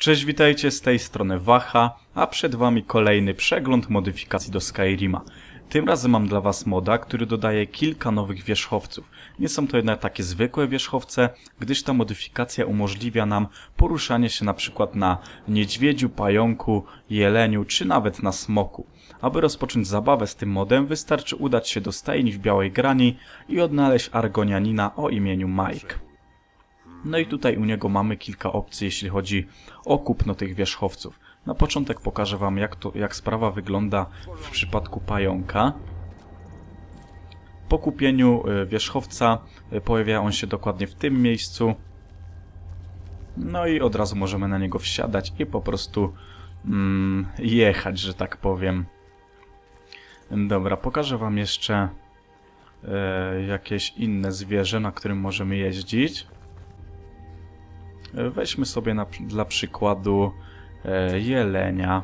Cześć, witajcie z tej strony Waha, a przed wami kolejny przegląd modyfikacji do Skyrima. Tym razem mam dla was moda, który dodaje kilka nowych wierzchowców. Nie są to jednak takie zwykłe wierzchowce, gdyż ta modyfikacja umożliwia nam poruszanie się na przykład na niedźwiedziu, pająku, jeleniu czy nawet na smoku. Aby rozpocząć zabawę z tym modem wystarczy udać się do stajni w Białej Grani i odnaleźć argonianina o imieniu Mike. No i tutaj u niego mamy kilka opcji, jeśli chodzi o kupno tych wierzchowców. Na początek pokażę Wam, jak, to, jak sprawa wygląda w przypadku pająka. Po kupieniu y, wierzchowca y, pojawia on się dokładnie w tym miejscu. No i od razu możemy na niego wsiadać i po prostu mm, jechać, że tak powiem. Dobra, pokażę Wam jeszcze e, jakieś inne zwierzę, na którym możemy jeździć. Weźmy sobie na, dla przykładu e, jelenia.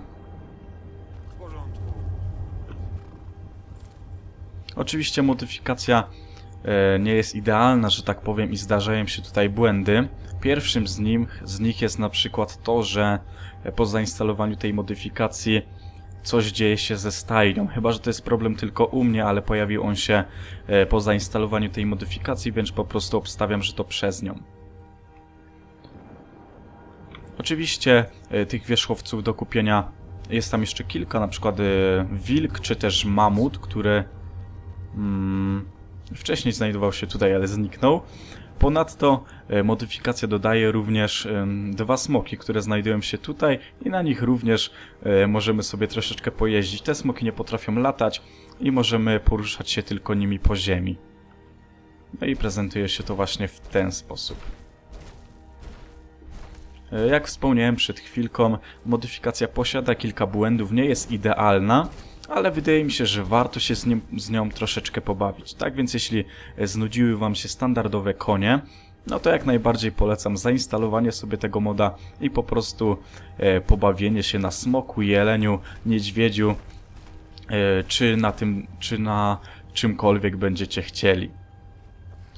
Oczywiście modyfikacja e, nie jest idealna, że tak powiem, i zdarzają się tutaj błędy. Pierwszym z, nim, z nich jest na przykład to, że e, po zainstalowaniu tej modyfikacji coś dzieje się ze stajnią. Chyba, że to jest problem tylko u mnie, ale pojawił on się e, po zainstalowaniu tej modyfikacji, więc po prostu obstawiam, że to przez nią. Oczywiście e, tych wierzchowców do kupienia jest tam jeszcze kilka, na przykład e, wilk czy też mamut, który mm, wcześniej znajdował się tutaj, ale zniknął. Ponadto e, modyfikacja dodaje również dwa smoki, które znajdują się tutaj i na nich również możemy sobie troszeczkę pojeździć. Te smoki nie potrafią latać i możemy poruszać się tylko nimi po ziemi. No i prezentuje się to właśnie w ten sposób. E, Jak wspomniałem przed chwilką, modyfikacja posiada kilka błędów, nie jest idealna, ale wydaje mi się, że warto się z, nim, z nią troszeczkę pobawić. Tak więc jeśli e, znudziły Wam się standardowe konie, no to jak najbardziej polecam zainstalowanie sobie tego moda i po prostu e, pobawienie się na smoku, jeleniu, niedźwiedziu, e, czy na tym, czy na czymkolwiek będziecie chcieli.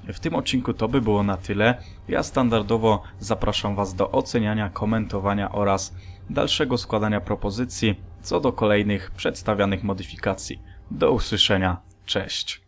W tym odcinku to by było na tyle. Ja standardowo zapraszam Was do oceniania, komentowania oraz dalszego składania propozycji co do kolejnych przedstawianych modyfikacji. Do usłyszenia. Cześć.